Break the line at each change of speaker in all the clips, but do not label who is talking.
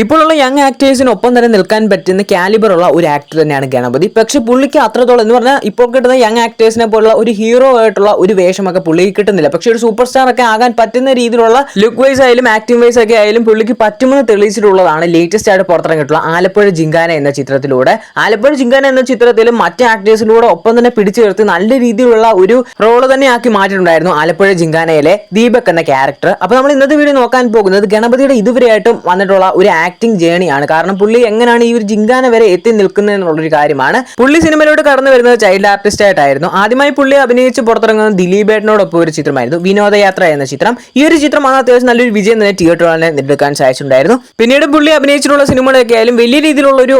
ഇപ്പോഴുള്ള യങ് ആക്ടേഴ്സിനൊപ്പം തന്നെ നിൽക്കാൻ പറ്റുന്ന കാലിബറുള്ള ഒരു ആക്ടർ തന്നെയാണ് ഗണപതി. പക്ഷെ പുള്ളിക്ക് അത്രത്തോളം എന്ന് പറഞ്ഞാൽ ഇപ്പോൾ കിട്ടുന്ന യങ് ആക്ടേഴ്സിനെ പോലുള്ള ഒരു ഹീറോ ആയിട്ടുള്ള ഒരു വേഷമൊക്കെ പുള്ളിക്ക് കിട്ടുന്നില്ല. പക്ഷെ ഒരു സൂപ്പർ സ്റ്റാർ ഒക്കെ ആകാൻ പറ്റുന്ന രീതിയിലുള്ള ലുക്ക് വൈസ് ആയാലും ആക്ടിംഗ് വൈസ് ഒക്കെ ആയാലും പുള്ളിക്ക് പറ്റുമെന്ന് തെളിയിച്ചിട്ടുള്ളതാണ് ലേറ്റസ്റ്റ് ആയിട്ട് പുറത്തിറങ്ങിയിട്ടുള്ള ആലപ്പുഴ ജിങ്കാന എന്ന ചിത്രത്തിലൂടെ. ആലപ്പുഴ ജിങ്കാന എന്ന ചിത്രത്തിൽ മറ്റ് ആക്ടേഴ്സിലൂടെ ഒപ്പം തന്നെ പിടിച്ചു നിർത്തി നല്ല രീതിയിലുള്ള ഒരു റോൾ തന്നെ ആക്കി മാറ്റിയിട്ടുണ്ടായിരുന്നു ആലപ്പുഴ ജിങ്കാനയിലെ ദീപക് എന്ന ക്യാരക്ടർ അപ്പോൾ നമ്മൾ ഇന്നത്തെ വീഡിയോ നോക്കാൻ പോകുന്നത് ഗണപതിയുടെ ഇതുവരെയായിട്ടും വന്നിട്ടുള്ള ഒരു ആക്ടിംഗ് ജേണിയാണ് കാരണം പുള്ളി എങ്ങനെയാണ് ഈ ഒരു ജിങ്കാന വരെ എത്തി നിൽക്കുന്നത് എന്നുള്ളൊരു കാര്യമാണ്. പുള്ളി സിനിമയിലോട്ട് കടന്നു വരുന്നത് ചൈൽഡ് ആർട്ടിസ്റ്റ് ആയിട്ടായിരുന്നു. ആദ്യമായി പുള്ളി അഭിനയിച്ച് പുറത്തിറങ്ങുന്നത് ദിലീപേട്ടനോടൊപ്പം ഒരു ചിത്രമായിരുന്നു. വിനോദയാത്ര എന്ന ചിത്രം. ഈ ഒരു ചിത്രമാണ് അത്യാവശ്യം നല്ലൊരു വിജയം തന്നെ തിയേറ്ററുകളെ നേടിയെടുക്കാൻ സാധിച്ചിട്ടുണ്ടായിരുന്നു. പിന്നീട് പുള്ളി അഭിനയിച്ചിട്ടുള്ള സിനിമകളൊക്കെ ആയാലും വലിയ രീതിയിലുള്ള ഒരു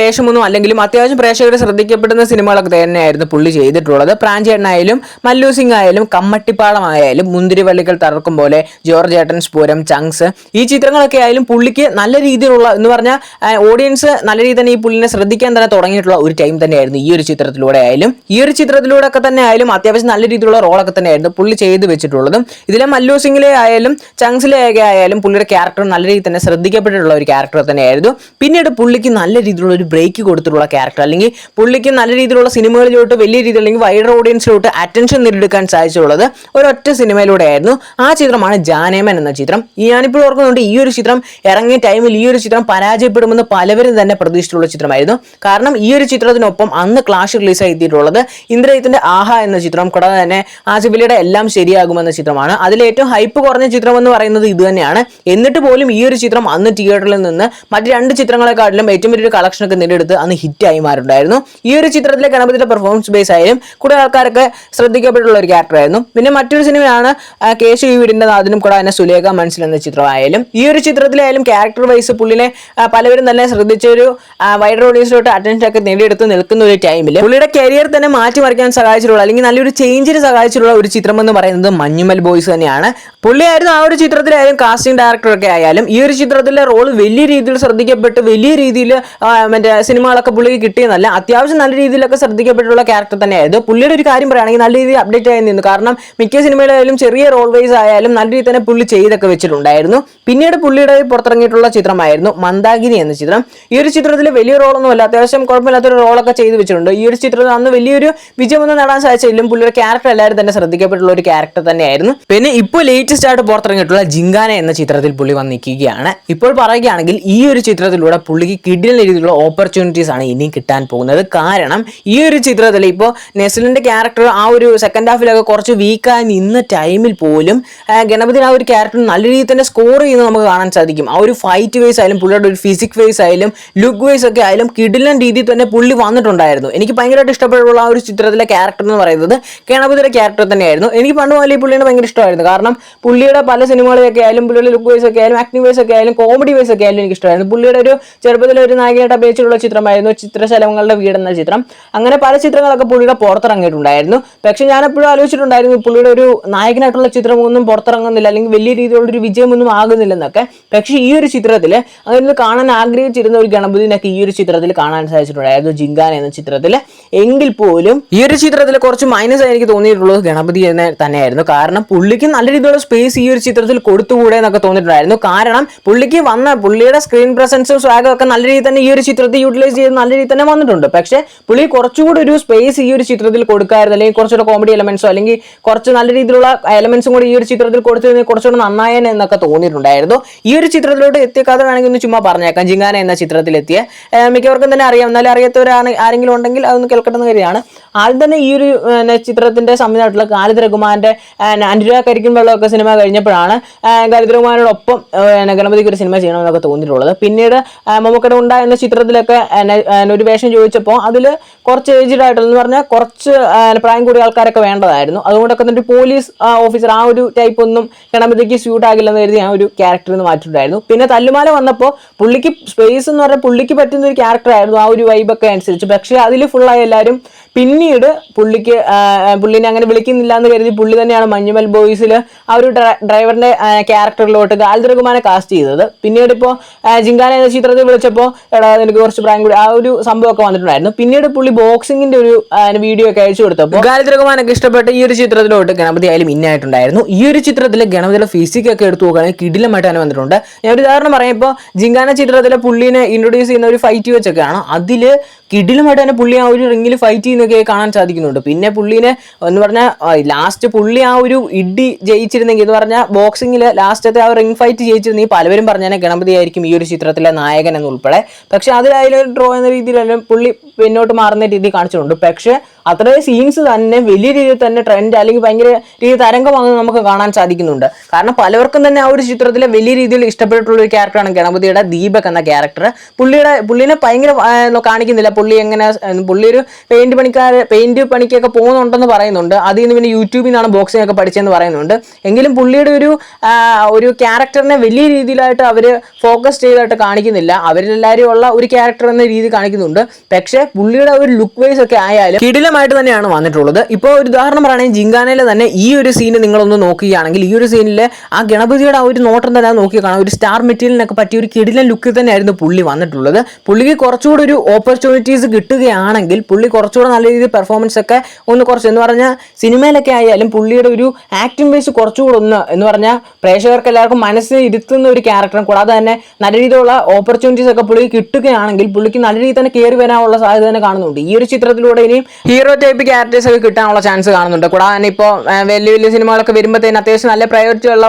വേഷമൊന്നും അല്ലെങ്കിലും അത്യാവശ്യം പ്രേക്ഷകരെ ശ്രദ്ധിക്കപ്പെടുന്ന സിനിമകളൊക്കെ തന്നെയായിരുന്നു പുള്ളി ചെയ്തിട്ടുള്ളത്. പ്രാഞ്ചേട്ടനായാലും മല്ലു സിംഗ് ആയാലും കമ്മട്ടിപ്പാളം ആയാലും മുന്തിരിവള്ളികൾ തറക്കും പോലെ ജോർജ് ഏട്ടൻസ് പൂരം ചങ്സ് ഈ ചിത്രങ്ങളൊക്കെ ആയാലും പുള്ളിക്ക് നല്ല രീതിയിലുള്ള എന്ന് പറഞ്ഞാൽ ഓഡിയൻസ് നല്ല രീതിയിൽ തന്നെ ഈ പുള്ളിനെ ശ്രദ്ധിക്കാൻ തന്നെ തുടങ്ങിയിട്ടുള്ള ഒരു ടൈം തന്നെയായിരുന്നു ഈ ഒരു ചിത്രത്തിലൂടെ ആയാലും. ഈ ഒരു ചിത്രത്തിലൂടെ ഒക്കെ തന്നെ ആയാലും അത്യാവശ്യം നല്ല രീതിയിലുള്ള റോളൊക്കെ തന്നെയായിരുന്നു പുള്ളി ചെയ്ത് വെച്ചിട്ടുള്ളതും. ഇതിലെ മല്ലു സിംഗിലെ ആയാലും ചങ്സിലെ ഒക്കെ ആയാലും പുള്ളിയുടെ ക്യാരക്ടർ നല്ല രീതിയിൽ തന്നെ ശ്രദ്ധിക്കപ്പെട്ടിട്ടുള്ള ഒരു ക്യാരക്ടർ തന്നെയായിരുന്നു. പിന്നീട് പുള്ളിക്ക് നല്ല രീതിയിലുള്ള ഒരു ബ്രേക്ക് കൊടുത്തിട്ടുള്ള ക്യാരക്ടർ അല്ലെങ്കിൽ പുള്ളിക്ക് നല്ല രീതിയിലുള്ള സിനിമകളിലോട്ട് വലിയ രീതിയിൽ അല്ലെങ്കിൽ വൈഡർ ഓഡിയൻസിലോട്ട് അറ്റൻഷൻ നേടിയെടുക്കാൻ സാധിച്ചുള്ളത് ഒരൊറ്റ സിനിമയിലൂടെ ആയിരുന്നു. ആ ചിത്രമാണ് ജാനേമൻ എന്ന ചിത്രം. ഞാനിപ്പോൾ ഓർക്കുന്നുണ്ട് ഈ ഒരു ചിത്രം ഇറങ്ങിയ ടൈമിൽ ഈ ഒരു ചിത്രം പരാജയപ്പെടുമെന്ന് പലവരും തന്നെ പ്രതീക്ഷിച്ചിട്ടുള്ള ചിത്രമായിരുന്നു. കാരണം ഈ ഒരു ചിത്രത്തിനൊപ്പം അന്ന് ക്ലാഷ് റിലീസായി എത്തിയിട്ടുള്ളത് ഇന്ദ്രജിത്തിന്റെ ആഹ എന്ന ചിത്രം കൂടാതെ തന്നെ ആസിഫലിയുടെ എല്ലാം ശരിയാകുമെന്ന ചിത്രമാണ്. അതിൽ ഏറ്റവും ഹൈപ്പ് കുറഞ്ഞ ചിത്രം എന്ന് പറയുന്നത് ഇത് തന്നെയാണ്. എന്നിട്ട് പോലും ഈ ഒരു ചിത്രം അന്ന് തിയേറ്ററിൽ നിന്ന് മറ്റ് രണ്ട് ചിത്രങ്ങളെക്കാട്ടിലും ഏറ്റവും വലിയൊരു കളക്ഷനൊക്കെ നേടിയെടുത്ത് അന്ന് ഹിറ്റായി മാറുണ്ടായിരുന്നു ഈ ഒരു ചിത്രത്തിലെ ഗണപതിയുടെ പെർഫോമൻസ് ബേസ് ആയാലും കൂടുതൽ ആൾക്കാരൊക്കെ ശ്രദ്ധിക്കപ്പെട്ടുള്ള ഒരു ക്യാരക്ടറായിരുന്നു പിന്നെ മറ്റൊരു സിനിമയാണ് കേശു ഈ വീടിന്റെ നാദിനും കൂടെ തന്നെ സുലേഖ മനസ്സിൽ എന്ന ചിത്രമായാലും ഈ ഒരു ചിത്രത്തിലായാലും ക്യാരക്ടർ വൈസ് പുള്ളിനെ പലവരും തന്നെ ശ്രദ്ധിച്ച ഒരു വൈഡർ ഓഡിയൻസിലോട്ട് അറ്റൻഷൻ ഒക്കെ നേടിയെടുത്ത് നിൽക്കുന്ന ഒരു ടൈമിൽ പുള്ളിയുടെ കരിയർ തന്നെ മാറ്റിമറിക്കാൻ സഹായിച്ചിട്ടുള്ള അല്ലെങ്കിൽ നല്ലൊരു ചേഞ്ചിന് സഹായിച്ചിട്ടുള്ള ഒരു ചിത്രം എന്ന് പറയുന്നത് മഞ്ഞുമൽ ബോയ്സ് തന്നെയാണ്. പുള്ളിയായിരുന്നു ആ ഒരു ചിത്രത്തിലായാലും കാസ്റ്റിംഗ് ഡയറക്ടറൊക്കെ ആയാലും ഈ ഒരു ചിത്രത്തിലെ റോൾ വലിയ രീതിയിൽ ശ്രദ്ധിക്കപ്പെട്ട് വലിയ രീതിയിൽ മറ്റേ സിനിമകളൊക്കെ പുള്ളിക്ക് കിട്ടിയെന്നല്ല അത്യാവശ്യം നല്ല രീതിയിലൊക്കെ ശ്രദ്ധിക്കപ്പെട്ടുള്ള ക്യാരക്ടർ തന്നെയായിരുന്നു. പുള്ളിയുടെ ഒരു കാര്യം പറയുകയാണെങ്കിൽ നല്ല രീതിയിൽ അപ്ഡേറ്റ് ആയി നിന്നു. കാരണം മിക്ക സിനിമയിലായാലും ചെറിയ റോൾ വൈസ് ആയാലും നല്ല രീതിയിൽ തന്നെ പുള്ളി ചെയ്തൊക്കെ വെച്ചിട്ടുണ്ടായിരുന്നു. പിന്നീട് പുള്ളിയുടെ പുറത്തിറങ്ങിയിട്ടുള്ള ചിത്രമായിരുന്നു മന്ദാഗിനി എന്ന ചിത്രം. ഈ ഒരു ചിത്രത്തിൽ വലിയ റോളൊന്നും അല്ല അത്യാവശ്യം കുഴപ്പമില്ലാത്തൊരു റോളൊക്കെ ചെയ്തു വെച്ചിട്ടുണ്ട്. ഈ ഒരു ചിത്രത്തിൽ അന്ന് വലിയൊരു വിജയമൊന്നും നേടാൻ സാധിച്ചില്ലെങ്കിലും പുള്ളിയുടെ ക്യാരക്ടർ എല്ലാവരും തന്നെ ശ്രദ്ധിക്കപ്പെട്ടുള്ള ഒരു ക്യാരക്ടർ തന്നെയായിരുന്നു. പിന്നെ ഇപ്പോൾ ലേറ്റസ്റ്റ് ആയിട്ട് പുറത്തിറങ്ങിയിട്ടുള്ള ജിങ്കാന എന്ന ചിത്രത്തിൽ പുള്ളി വന്ന് നിൽക്കുകയാണ് ഇപ്പോൾ പറയുകയാണെങ്കിൽ ഈ ഒരു ചിത്രത്തിലൂടെ പുള്ളിക്ക് കിടിലൻ രീതിയിലുള്ള ഓപ്പർച്യൂണിറ്റീസ് ആണ് ഇനിയും കിട്ടാൻ പോകുന്നത്. കാരണം ഈ ഒരു ചിത്രത്തിൽ ഇപ്പോൾ നെസ്ലിന്റെ ക്യാരക്ടർ ആ ഒരു സെക്കൻഡ് ഹാഫിലൊക്കെ കുറച്ച് വീക്കായി നിന്ന ടൈമിൽ പോലും ഗണപതി ആ ഒരു ക്യാരക്ടർ നല്ല രീതിയിൽ തന്നെ സ്കോർ ചെയ്യുന്നത് നമുക്ക് കാണാൻ സാധിക്കും. ആ ഒരു ഫൈറ്റ് വൈസ് ആയാലും പുള്ളിയുടെ ഒരു ഫിസിക് വൈസ് ആയാലും ലുക്ക് വൈസ് ഒക്കെ ആയാലും കിടിലൻ രീതിയിൽ തന്നെ പുള്ളി വന്നിട്ടുണ്ടായിരുന്നു. എനിക്ക് ഭയങ്കരമായിട്ട് ഇഷ്ടപ്പെട്ടുള്ള ആ ഒരു ചിത്രത്തിലെ ക്യാരക്ടർ എന്ന് പറയുന്നത് ഗണപതിയുടെ ക്യാരക്ടർ തന്നെയായിരുന്നു. എനിക്ക് പണ്ട് മുതലേ പുള്ളിയുടെ ഭയങ്കര ഇഷ്ടമായിരുന്നു. കാരണം പുള്ളിയുടെ പല സിനിമകളൊക്കെ ആയാലും പുള്ളിയുടെ ലുക്ക് വൈസ് ഒക്കെ ആയാലും ആക്ടിംഗ് വൈസ് ഒക്കെ ആയാലും കോമഡി വൈസ് ഒക്കെ ആയാലും എനിക്ക് ഇഷ്ടമായിരുന്നു പുള്ളിയുടെ ഒരു ചെറുപ്പത്തിലെ ഒരു നായകനായിട്ട് അഭിനയിച്ചിട്ടുള്ള ചിത്രമായിരുന്നു ചിത്രശലഭങ്ങളുടെ വീട് എന്ന ചിത്രം. അങ്ങനെ പല ചിത്രങ്ങളൊക്കെ പുള്ളിയുടെ പുറത്തിറങ്ങിയിട്ടുണ്ടായിരുന്നു. പക്ഷേ ഞാൻ എപ്പോഴും ആലോചിച്ചിട്ടുണ്ടായിരുന്നു പുള്ളിയുടെ ഒരു നായകനായിട്ടുള്ള ചിത്രമൊന്നും പുറത്തിറങ്ങുന്നില്ല അല്ലെങ്കിൽ വലിയ രീതിയിലുള്ള ഒരു വിജയമൊന്നും ആകുന്നില്ലെന്നൊക്കെ. പക്ഷേ ഈ ഒരു ചിത്രത്തിൽ അങ്ങനെ കാണാൻ ആഗ്രഹിച്ചിരുന്ന ഒരു ഗണപതിനൊക്കെ ഈ ഒരു ചിത്രത്തിൽ കാണാൻ സാധിച്ചിട്ടുണ്ട്. അതായത് ജിങ്കാൻ എന്ന ചിത്രത്തിൽ എങ്കിൽ പോലും ഈ ഒരു ചിത്രത്തിൽ കുറച്ച് മൈനസ് എനിക്ക് തോന്നിയിട്ടുള്ളത് ഗണപതി എന്ന് തന്നെയായിരുന്നു. കാരണം പുള്ളിക്ക് നല്ല രീതിയിലുള്ള സ്പേസ് ഈ ഒരു ചിത്രത്തിൽ കൊടുത്തുകൂടെ എന്നൊക്കെ തോന്നിയിട്ടുണ്ടായിരുന്നു. കാരണം പുള്ളിക്ക് വന്ന പുള്ളിയുടെ സ്ക്രീൻ പ്രസൻസും സ്വാഗതം ഒക്കെ നല്ല രീതിയിൽ തന്നെ ഈ ഒരു ചിത്രത്തിൽ യൂട്ടിലൈസ് ചെയ്ത് നല്ല രീതിയിൽ തന്നെ വന്നിട്ടുണ്ട്. പക്ഷേ പുള്ളി കുറച്ചുകൂടി ഒരു സ്പേസ് ഈ ഒരു ചിത്രത്തിൽ കൊടുക്കായിരുന്നു. അല്ലെങ്കിൽ കുറച്ചുകൂടെ കോമഡി എലമെന്റ്സോ അല്ലെങ്കിൽ കുറച്ച് നല്ല രീതിയിലുള്ള എലമെന്റ്സും കൂടി ഈ ഒരു ചിത്രത്തിൽ കൊടുത്തിരുന്നെങ്കിൽ കുറച്ചുകൂടെ നന്നായേനെ എന്നൊക്കെ തോന്നിയിട്ടുണ്ടായിരുന്നു. ഈ ഒരു ചിത്രത്തിലോട്ട് എത്തിയ കഥ വേണമെങ്കിൽ ഒന്ന് ചുമ്മാ പറഞ്ഞേക്കാം. ജിങ്കാന എന്ന ചിത്രത്തിലെത്തിയ മിക്കവർക്കും തന്നെ അറിയാം. എന്നാലും അറിയാത്തവരാണ് ആരെങ്കിലും ഉണ്ടെങ്കിൽ അതൊന്ന് കേൾക്കട്ടെ എന്ന് കരുതിയാണ്. ആദ്യം തന്നെ ഈ ഒരു ചിത്രത്തിന്റെ സംവിധാനമായിട്ടുള്ള ഖാലിദ് രഘുമാന്റെ ഏഹ് അനുരാഗ് കരിക്കും വെള്ളമൊക്കെ സിനിമ കഴിഞ്ഞപ്പോഴാണ് ഖാലിദ് രഘുമാനോടൊപ്പം ഗണപതിക്ക് ഒരു സിനിമ ചെയ്യണമെന്നൊക്കെ തോന്നിയിട്ടുള്ളത്. പിന്നീട് മമ്മക്കട ഉണ്ട എന്ന ചിത്രത്തിലൊക്കെ ഒരു വേഷം ചോദിച്ചപ്പോൾ അതിൽ കുറച്ച് ഏജ്ഡ് ആയിട്ടുള്ളത് പറഞ്ഞാൽ കുറച്ച് പ്രായം കൂടിയ ആൾക്കാരൊക്കെ വേണ്ടതായിരുന്നു. അതുകൊണ്ടൊക്കെ ഒരു പോലീസ് ഓഫീസർ ആ ഒരു ടൈപ്പ് ഒന്നും ഗണപതിക്ക് സ്യൂട്ട് ആകില്ലെന്ന് കരുതി ആ ഒരു ക്യാരക്ടറിൽ നിന്ന് മാറ്റിയിട്ടുണ്ടായിരുന്നു. പിന്നെ തല്ലുമാല വന്നപ്പോൾ പുള്ളിക്ക് സ്പേസ് എന്ന് പറഞ്ഞാൽ പുള്ളിക്ക് പറ്റുന്ന ഒരു ക്യാരക്ടർ ആയിരുന്നു ആ ഒരു വൈബൊക്കെ അനുസരിച്ച്. പക്ഷേ അതിൽ ഫുള്ളായി എല്ലാവരും പിന്നീട് പുള്ളിക്ക് പുള്ളിനെ അങ്ങനെ വിളിക്കുന്നില്ല എന്ന് കരുതി പുള്ളി തന്നെയാണ് മഞ്ഞുമൽ ബോയ്സിൽ ആ ഒരു ഡ്രൈവറിന്റെ ക്യാരക്ടറിലോട്ട് ഗാൽദ്രകുമാനെ കാസ്റ്റ് ചെയ്തത്. പിന്നീട് ഇപ്പോൾ ജിങ്കാന എന്ന ചിത്രത്തിൽ വിളിച്ചപ്പോൾ എടാ എനിക്ക് കുറച്ച് പ്രായം കൂടി ആ ഒരു സംഭവമൊക്കെ വന്നിട്ടുണ്ടായിരുന്നു. പിന്നീട് പുള്ളി ബോക്സിങ്ങിന്റെ ഒരു വീഡിയോ ഒക്കെ അയച്ചു കൊടുത്തപ്പോൾ ഗാൽദ്രകുമാനൊക്കെ ഇഷ്ടപ്പെട്ട് ഈ ഒരു ചിത്രത്തിലോട്ട് ഗണപതി ആയാലും ഇന്നായിട്ടുണ്ടായിരുന്നു ഈ ഒരു ചിത്രത്തിൽ ഗണപതിയുടെ ഫിസിക് ഒക്കെ എടുത്തു നോക്കുകയാണെങ്കിൽ കിടിലമായിട്ട് തന്നെ വന്നിട്ടുണ്ട്. ഞാൻ ഒരു ഉദാഹരണം പറയാം. ഇപ്പോൾ ജിങ്കാന ചിത്രത്തിലെ പുള്ളിനെ ഇൻട്രൊഡ്യൂസ് ചെയ്യുന്ന ഒരു ഫൈറ്റ് വെച്ചൊക്കെയാണ്? അതിൽ കിടിലമായിട്ട് തന്നെ പുള്ളി ആ ഒരു റിങ്ങിൽ ഫൈറ്റ് ചെയ്യുന്നൊക്കെ കാണാൻ സാധിക്കുന്നുണ്ട്. പിന്നെ പുള്ളിനെ എന്ന് പറഞ്ഞാൽ ലാസ്റ്റ് പുള്ളി ആ ഒരു ഇഡി ജയിച്ചിരുന്നെങ്കിൽ എന്ന് പറഞ്ഞാൽ ബോക്സിങ്ങിൽ ലാസ്റ്റത്തെ ആ റിംഗ് ഫൈറ്റ് ജയിച്ചിരുന്നെങ്കിൽ പലവരും പറഞ്ഞാൽ ഗണപതി ആയിരിക്കും ഈ ഒരു ചിത്രത്തിലെ നായകൻ എന്നുൾപ്പെടെ. പക്ഷെ അതിലായാലും ഡ്രോ എന്ന രീതിയിലെല്ലാം പുള്ളി പിന്നോട്ട് മാറുന്ന രീതി കാണിച്ചിട്ടുണ്ട്. പക്ഷെ അത്രയും സീൻസ് തന്നെ വലിയ രീതിയിൽ തന്നെ ട്രെൻഡ് അല്ലെങ്കിൽ ഭയങ്കര രീതിയിൽ തരംഗമാകുന്നത് നമുക്ക് കാണാൻ സാധിക്കുന്നുണ്ട്. കാരണം പലവർക്കും തന്നെ ആ ഒരു ചിത്രത്തിലെ വലിയ രീതിയിൽ ഇഷ്ടപ്പെട്ടിട്ടുള്ള ഒരു ക്യാരക്ടറാണ് ഗണപതിയുടെ ദീപക് എന്ന ക്യാരക്ടർ പുള്ളിയുടെ പുള്ളിനെ ഭയങ്കര കാണിക്കുന്നില്ല. പുള്ളി എങ്ങനെ പുള്ളി ഒരു പെയിന്റ് പണിക്കാർ പെയിന്റ് പണിക്കൊക്കെ പോകുന്നുണ്ടെന്ന് പറയുന്നുണ്ട്. അതിൽ നിന്ന് പിന്നെ യൂട്യൂബിൽ നിന്നാണ് ബോക്സിംഗ് ഒക്കെ പഠിച്ചതെന്ന് പറയുന്നുണ്ട്. എങ്കിലും പുള്ളിയുടെ ഒരു ഒരു ക്യാരക്ടറിനെ വലിയ രീതിയിലായിട്ട് അവർ ഫോക്കസ് ചെയ്തായിട്ട് കാണിക്കുന്നില്ല. അവരെല്ലാവരും ഉള്ള ഒരു ക്യാരക്ടർ എന്ന രീതി കാണിക്കുന്നുണ്ട്. പക്ഷേ പുള്ളിയുടെ ഒരു ലുക്ക് വൈസ് ഒക്കെ ആയാലും കിടിലമായിട്ട് തന്നെയാണ് വന്നിട്ടുള്ളത്. ഇപ്പോൾ ഒരു ഉദാഹരണം പറയുകയാണെങ്കിൽ ജിങ്കാനയിലെ തന്നെ ഈ ഒരു സീന് നിങ്ങളൊന്ന് നോക്കുകയാണെങ്കിൽ ഈ ഒരു സീനിൽ ആ ഗണപതിയുടെ ആ ഒരു നോട്ടം തന്നെ നോക്കി കാണാം. ഒരു സ്റ്റാർ മെറ്റീരിയലിനൊക്കെ പറ്റിയ ഒരു കിടിലൻ ലുക്കിൽ തന്നെയായിരുന്നു പുള്ളി വന്നിട്ടുള്ളത്. പുള്ളിക്ക് കുറച്ചുകൂടി ഒരു ഓപ്പർച്യൂണിറ്റീസ് കിട്ടുകയാണെങ്കിൽ പുള്ളി കുറച്ചുകൂടെ നല്ല രീതിയിൽ പെർഫോമൻസ് ഒക്കെ ഒന്ന് കുറച്ച് എന്ന് പറഞ്ഞാൽ സിനിമയിലൊക്കെ ആയാലും പുള്ളിയുടെ ഒരു ആക്ടിംഗ് ബേസ് കുറച്ചുകൂടെ ഒന്ന് എന്ന് പറഞ്ഞാൽ പ്രേക്ഷകർക്ക് എല്ലാവർക്കും മനസ്സിൽ ഇരുത്തുന്ന ഒരു ക്യാരക്ടറും കൂടാതെ തന്നെ നല്ല രീതിയിലുള്ള ഓപ്പർച്യൂണിറ്റീസ് ഒക്കെ പുള്ളി കിട്ടുകയാണെങ്കിൽ പുള്ളിക്ക് നല്ല രീതിയിൽ തന്നെ കയറി വരാനുള്ള സാധ്യത തന്നെ കാണുന്നുണ്ട്. ഈ ഒരു ചിത്രത്തിലൂടെ ഇനിയും ഹീറോ ടൈപ്പ് ക്യാരക്ടേഴ്സ് ഒക്കെ കിട്ടാനുള്ള ചാൻസ് കാണുന്നുണ്ട്. കൂടാതെ തന്നെ ഇപ്പോൾ വലിയ വലിയ സിനിമകളൊക്കെ വരുമ്പോഴത്തേന് അത്യാവശ്യം നല്ല പ്രയോറിറ്റി ഉള്ള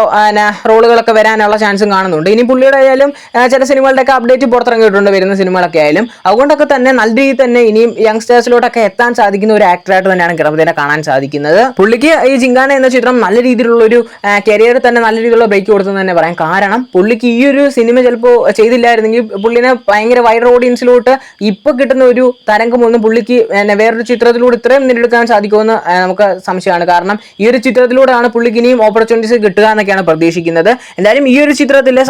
റോളുകളൊക്കെ വരാനുള്ള ചാൻസും കാണുന്നുണ്ട്. ഇനി പുള്ളിയുടെ ആയാലും ചില സിനിമകളുടെയൊക്കെ അപ്ഡേറ്റ് പുറത്തിറങ്ങിയിട്ടുണ്ട് വരുന്ന സിനിമകളൊക്കെ ആയാലും. അതുകൊണ്ടൊക്കെ തന്നെ നല്ല രീതിയിൽ തന്നെ ഇനിയും യങ്സ്റ്റേഴ്സിലോട്ടൊക്കെ എത്താൻ സാധിക്കുന്ന ഒരു ആക്ടറായിട്ട് തന്നെയാണ് ഗണപതിനെ കാണാൻ സാധിക്കുന്നത്. പുള്ളിക്ക് ഈ ജിങ്കാന എന്ന ചിത്രം നല്ല രീതിയിലുള്ള ഒരു കരിയർ തന്നെ നല്ല രീതിയിലുള്ള ബ്രേക്ക് കൊടുത്തെന്ന് തന്നെ പറയാം. കാരണം പുള്ളിക്ക് ഈ ഒരു സിനിമ ചിലപ്പോൾ ചെയ്തില്ലായിരുന്നെങ്കിൽ പുള്ളിനെ ഭയങ്കര വൈഡർ ഓഡിയൻസിലോട്ട് ഇപ്പൊ കിട്ടുന്ന ഒരു തരംഗം ഒന്നും പുള്ളിക്ക് വേറൊരു ചിത്രത്തിലൂടെ ഇത്രയും നേടിയെടുക്കാൻ സാധിക്കുമെന്ന് നമുക്ക് സംശയമാണ്. കാരണം ഈ ഒരു ചിത്രത്തിലൂടെയാണ് പുള്ളിക്ക് ഇനിയും ഓപ്പർച്യൂണിറ്റീസ് കിട്ടുക എന്നൊക്കെയാണ് പ്രതീക്ഷിക്കുന്നത്. എന്തായാലും ഈ ഒരു ചിത്രത്തിലെ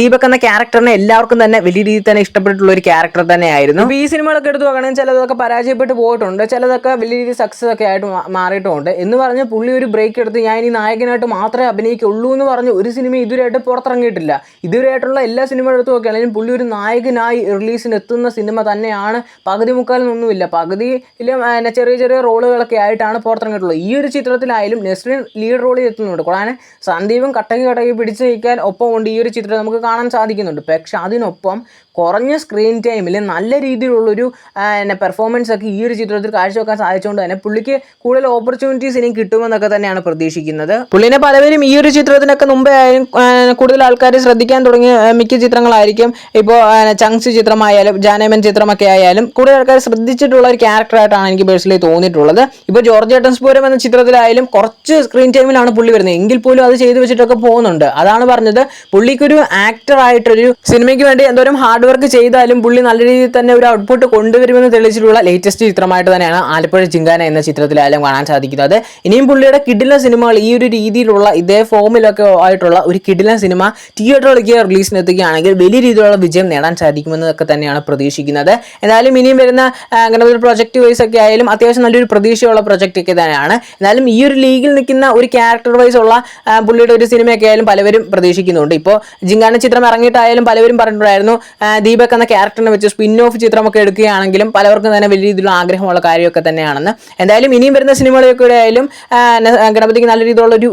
ദീപക് എന്ന ക്യാരക്ടറിനെ എല്ലാവർക്കും തന്നെ വലിയ രീതിയിൽ തന്നെ ഇഷ്ടപ്പെട്ടിട്ടുള്ള ഒരു ക്യാരക്ടർ തന്നെയായിരുന്നു. ഈ ഈ സിനിമകളൊക്കെ എടുത്ത് നോക്കുകയാണെങ്കിൽ ചിലതൊക്കെ പരാജയപ്പെട്ട് പോയിട്ടുണ്ട് ചിലതൊക്കെ വലിയ രീതിയിൽ സക്സസ് ഒക്കെ ആയിട്ട് മാറിയിട്ടുമുണ്ട് എന്ന് പറഞ്ഞ് പുള്ളി ഒരു ബ്രേക്ക് എടുത്ത് ഞാൻ ഇനി നായകനായിട്ട് മാത്രമേ അഭിനയിക്കുള്ളൂ എന്ന് പറഞ്ഞ് ഒരു സിനിമ ഇതുവരെയായിട്ട് പുറത്തിറങ്ങിയിട്ടില്ല. ഇതുവരെയായിട്ടുള്ള എല്ലാ സിനിമകളും എടുത്ത് നോക്കുകയാണെങ്കിലും പുള്ളി ഒരു നായകനായി റിലീസിന് എത്തുന്ന സിനിമ തന്നെയാണ് പകുതി മുക്കാലൊന്നുമില്ല പകുതിയിലും ചെറിയ ചെറിയ റോളുകളൊക്കെ ആയിട്ടാണ് പുറത്തിറങ്ങിയിട്ടുള്ളത്. ഈ ഒരു ചിത്രത്തിലായാലും നെസ്ലിൻ ലീഡ് റോളിൽ എത്തുന്നുണ്ട്. കൂടാതെ സന്ദീപും കട്ടകി കട്ടകി പിടിച്ചു നിൽക്കാൻ ഒപ്പം കൊണ്ട് ഈ ഒരു ചിത്രം നമുക്ക് കാണാൻ സാധിക്കുന്നുണ്ട്. പക്ഷെ അതിനൊപ്പം കുറഞ്ഞ സ്ക്രീൻ ടൈമിൽ നല്ല രീതിയിലുള്ളൊരു എന്നെ പെർഫോമൻസ് ഒക്കെ ഈ ഒരു ചിത്രത്തിൽ കാഴ്ചവെക്കാൻ സാധിച്ചുകൊണ്ട് തന്നെ പുള്ളിക്ക് കൂടുതൽ ഓപ്പർച്യൂണിറ്റീസ് ഇനി കിട്ടുമെന്നൊക്കെ തന്നെയാണ് പ്രതീക്ഷിക്കുന്നത്. പുള്ളിനെ പലവരും ഈ ഒരു ചിത്രത്തിനൊക്കെ മുമ്പേ ആയാലും കൂടുതൽ ആൾക്കാർ ശ്രദ്ധിക്കാൻ തുടങ്ങിയ മിക്ക ചിത്രങ്ങളായിരിക്കും ഇപ്പോൾ ചങ്സ് ചിത്രമായാലും ജാനേമൻ ചിത്രമൊക്കെ ആയാലും കൂടുതൽ ആൾക്കാർ ശ്രദ്ധിച്ചിട്ടുള്ള ഒരു ക്യാരക്ടറായിട്ടാണ് എനിക്ക് പേഴ്സണലി തോന്നിയിട്ടുള്ളത്. ഇപ്പോൾ ജോർജ് ഏട്ടൻസ്പൂരം എന്ന ചിത്രത്തിലായാലും കുറച്ച് സ്ക്രീൻ ടൈമിലാണ് പുള്ളി വരുന്നത്. എങ്കിൽ പോലും അത് ചെയ്തു വെച്ചിട്ടൊക്കെ പോകുന്നുണ്ട്. അതാണ് പറഞ്ഞത്. പുള്ളിക്കൊരു ആക്ടറായിട്ടൊരു സിനിമയ്ക്ക് വേണ്ടി എന്തോരം ഹാർഡ് വർക്ക് ചെയ്താലും പുള്ളി നല്ല രീതിയിൽ തന്നെ ഒരു ഔട്ട്പുട്ട് കൊണ്ടുവരുമെന്ന് തെളിയിച്ചിട്ടുള്ള ലേറ്റസ്റ്റ് ചിത്രമായിട്ട് തന്നെയാണ് ആലപ്പുഴ ചിങ്കാന എന്ന ചിത്രത്തിലായാലും കാണാൻ സാധിക്കുന്നത്. ഇനിയും പുള്ളിയുടെ കിഡിലൻ സിനിമകൾ ഈ ഒരു രീതിയിലുള്ള ഇതേ ഫോമിലൊക്കെ ആയിട്ടുള്ള ഒരു കിഡിലൻ സിനിമ തിയേറ്ററിലേക്ക് റിലീസിനെത്തുകയാണെങ്കിൽ വലിയ രീതിയിലുള്ള വിജയം നേടാൻ സാധിക്കുമെന്നൊക്കെ തന്നെയാണ് പ്രതീക്ഷിക്കുന്നത്. എന്തായാലും ഇനിയും വരുന്ന അങ്ങനെ ഒരു പ്രൊജക്ട് വൈസ് ഒക്കെ ആയാലും അത്യാവശ്യം നല്ലൊരു പ്രതീക്ഷയുള്ള പ്രൊജക്റ്റ് ഒക്കെ തന്നെയാണ്. എന്നാലും ഈ ഒരു ലീഗിൽ നിൽക്കുന്ന ഒരു ക്യാരക്ടർ വൈസ് ഉള്ള പുള്ളിയുടെ ഒരു സിനിമയൊക്കെ ആയാലും പലവരും പ്രതീക്ഷിക്കുന്നുണ്ട്. ഇപ്പോൾ ജിങ്കാന ചിത്രം ഇറങ്ങിയിട്ടായാലും പലവരും പറഞ്ഞിട്ടുണ്ടായിരുന്നു ദീപക് എന്ന ക്യാരക്ടറിനെ വെച്ച് സ്പിൻ ഓഫ് ചിത്രമൊക്കെ എടുക്കുകയാണെങ്കിലും പലവർക്കും തന്നെ വലിയ രീതിയിലുള്ള ആഗ്രഹമുള്ള കാര്യമൊക്കെ തന്നെയാണെന്ന്. എന്തായാലും ഇനിയും വരുന്ന സിനിമകളൊക്കെ ആയാലും ഗണപതിക്ക് നല്ല രീതിയിലുള്ള ഒരു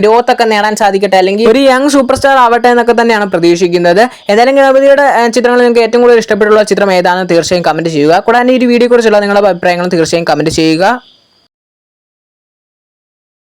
ഗ്രോത്ത് ഒക്കെ നേടാൻ സാധിക്കട്ടെ. അല്ലെങ്കിൽ ഒരു യങ് സൂപ്പർ സ്റ്റാർ ആവട്ടെ എന്നൊക്കെ തന്നെയാണ് പ്രതീക്ഷിക്കുന്നത്. എന്തായാലും ഗണപതിയുടെ ചിത്രങ്ങൾ നിങ്ങൾക്ക് ഏറ്റവും കൂടുതൽ ഇഷ്ടപ്പെട്ടുള്ള ചിത്രം ഏതാണെന്ന് തീർച്ചയായും കമന്റ് ചെയ്യുക. കൂടാതെ ഈ ഒരു വീഡിയോ കുറിച്ചുള്ള നിങ്ങളുടെ അഭിപ്രായങ്ങളും തീർച്ചയായും കമന്റ് ചെയ്യുക.